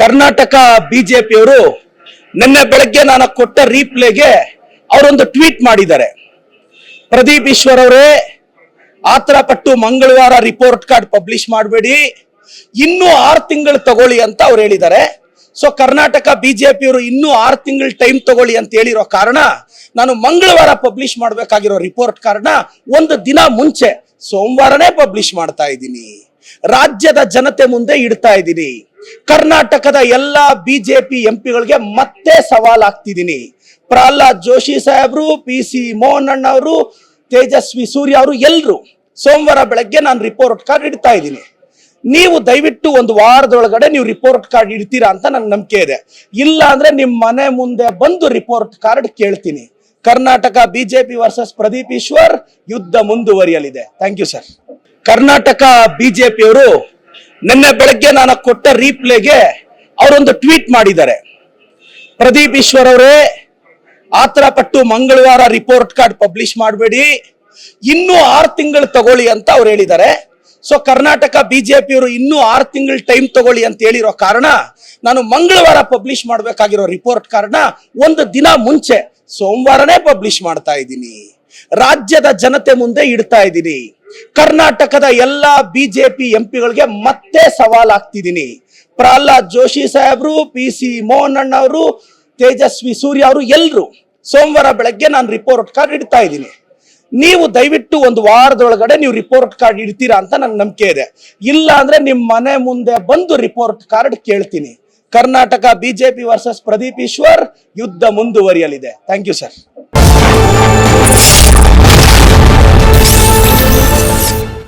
ಕರ್ನಾಟಕ ಬಿಜೆಪಿಯವರು ನಿನ್ನೆ ಬೆಳಗ್ಗೆ ನಾನು ಕೊಟ್ಟ ರೀಪ್ಲೇಗೆ ಅವರೊಂದು ಟ್ವೀಟ್ ಮಾಡಿದ್ದಾರೆ. ಪ್ರದೀಪ್ ಈಶ್ವರ್ ಅವರೇ ಆತರ ಪಟ್ಟು ಮಂಗಳವಾರ ರಿಪೋರ್ಟ್ ಕಾರ್ಡ್ ಪಬ್ಲಿಷ್ ಮಾಡಬೇಡಿ. ಇನ್ನೂ ಆರು ತಿಂಗಳು ತಗೊಳ್ಳಿ ಅಂತ ಅವ್ರು ಹೇಳಿದ್ದಾರೆ. ಸೊ ಕರ್ನಾಟಕ ಬಿಜೆಪಿಯವರು ಇನ್ನೂ ಆರು ತಿಂಗಳು ಟೈಮ್ ತಗೊಳ್ಳಿ ಅಂತ ಹೇಳಿರೋ ಕಾರಣ ನಾನು ಮಂಗಳವಾರ ಪಬ್ಲಿಷ್ ಮಾಡಬೇಕಾಗಿರೋ ರಿಪೋರ್ಟ್ ಕಾರ್ಡ್ನ ಒಂದು ದಿನ ಮುಂಚೆ ಸೋಮವಾರನೇ ಪಬ್ಲಿಷ್ ಮಾಡ್ತಾ ಇದ್ದೀನಿ. ರಾಜ್ಯದ ಜನತೆ ಮುಂದೆ ಇಡ್ತಾ ಇದ್ದೀನಿ. ಕರ್ನಾಟಕದ ಎಲ್ಲಾ ಬಿಜೆಪಿ ಎಂಪಿಗಳಿಗೆ ಮತ್ತೆ ಸವಾಲ್ ಹಾಕ್ತಿದ್ದೀನಿ. ಪ್ರಹ್ಲಾದ್ ಜೋಶಿ ಸಾಹೇಬ್ರು ಪಿ ಸಿ ಮೋಹನ್ ಅವರು, ತೇಜಸ್ವಿ ಸೂರ್ಯ ಅವರು ಎಲ್ಲರೂ ಸೋಮವಾರ ಬೆಳಗ್ಗೆ ನಾನು ರಿಪೋರ್ಟ್ ಕಾರ್ಡ್ ಇಡ್ತಾ ಇದ್ದೀನಿ. ನೀವು ದಯವಿಟ್ಟು ಒಂದು ವಾರದೊಳಗಡೆ ನೀವು ರಿಪೋರ್ಟ್ ಕಾರ್ಡ್ ಇಡ್ತೀರಾ ಅಂತ ನನ್ನ ನಂಬಿಕೆ ಇದೆ. ಇಲ್ಲ ಅಂದ್ರೆ ನಿಮ್ಮ ಮನೆ ಮುಂದೆ ಬಂದು ರಿಪೋರ್ಟ್ ಕಾರ್ಡ್ ಕೇಳ್ತೀನಿ. ಕರ್ನಾಟಕ ಬಿಜೆಪಿ ವರ್ಸಸ್ ಪ್ರದೀಪ್ ಈಶ್ವರ್ ಯುದ್ಧ ಮುಂದುವರಿಯಲಿದೆ. ಥ್ಯಾಂಕ್ ಯು ಸರ್ ಕರ್ನಾಟಕ ಬಿಜೆಪಿಯವರು ನಿನ್ನೆ ಬೆಳಗ್ಗೆ ನಾನು ಕೊಟ್ಟ ರೀಪ್ಲೇಗೆ ಅವರೊಂದು ಟ್ವೀಟ್ ಮಾಡಿದ್ದಾರೆ. ಪ್ರದೀಪ್ ಈಶ್ವರ್ ಅವರೇ ಆತರ ಪಟ್ಟು ಮಂಗಳವಾರ ರಿಪೋರ್ಟ್ ಕಾರ್ಡ್ ಪಬ್ಲಿಷ್ ಮಾಡಬೇಡಿ. ಇನ್ನೂ ಆರು ತಿಂಗಳು ತಗೊಳ್ಳಿ ಅಂತ ಅವ್ರು ಹೇಳಿದ್ದಾರೆ. ಸೊ ಕರ್ನಾಟಕ ಬಿಜೆಪಿಯವರು ಇನ್ನೂ ಆರು ತಿಂಗಳು ಟೈಮ್ ತಗೊಳ್ಳಿ ಅಂತ ಹೇಳಿರೋ ಕಾರಣ ನಾನು ಮಂಗಳವಾರ ಪಬ್ಲಿಷ್ ಮಾಡಬೇಕಾಗಿರೋ ರಿಪೋರ್ಟ್ ಕಾರ್ಡ್ನ ಒಂದು ದಿನ ಮುಂಚೆ, ಸೋಮವಾರನೇ ಪಬ್ಲಿಷ್ ಮಾಡ್ತಾ ಇದ್ದೀನಿ. ರಾಜ್ಯದ ಜನತೆ ಮುಂದೆ ಇಡ್ತಾ ಇದ್ದೀನಿ. ಕರ್ನಾಟಕದ ಎಲ್ಲಾ ಬಿಜೆಪಿ ಎಂಪಿಗಳಿಗೆ ಮತ್ತೆ ಸವಾಲ್ ಹಾಕ್ತಿದ್ದೀನಿ. ಪ್ರಹ್ಲಾದ್ ಜೋಶಿ ಸಾಹೇಬ್ರು ಪಿ ಸಿ ಮೋಹನ್ ಅವರು, ತೇಜಸ್ವಿ ಸೂರ್ಯ ಅವರು ಎಲ್ಲರೂ ಸೋಮವಾರ ಬೆಳಗ್ಗೆ ನಾನು ರಿಪೋರ್ಟ್ ಕಾರ್ಡ್ ಇಡ್ತಾ ಇದ್ದೀನಿ. ನೀವು ದಯವಿಟ್ಟು ಒಂದು ವಾರದೊಳಗಡೆ ನೀವು ರಿಪೋರ್ಟ್ ಕಾರ್ಡ್ ಇಡ್ತೀರಾ ಅಂತ ನನ್ನ ನಂಬಿಕೆ ಇದೆ. ಇಲ್ಲ ಅಂದ್ರೆ ನಿಮ್ಮ ಮನೆ ಮುಂದೆ ಬಂದು ರಿಪೋರ್ಟ್ ಕಾರ್ಡ್ ಕೇಳ್ತೀನಿ. ಕರ್ನಾಟಕ ಬಿಜೆಪಿ ವರ್ಸಸ್ ಪ್ರದೀಪ್ ಈಶ್ವರ್ ಯುದ್ಧ ಮುಂದುವರಿಯಲಿದೆ. Thank you sir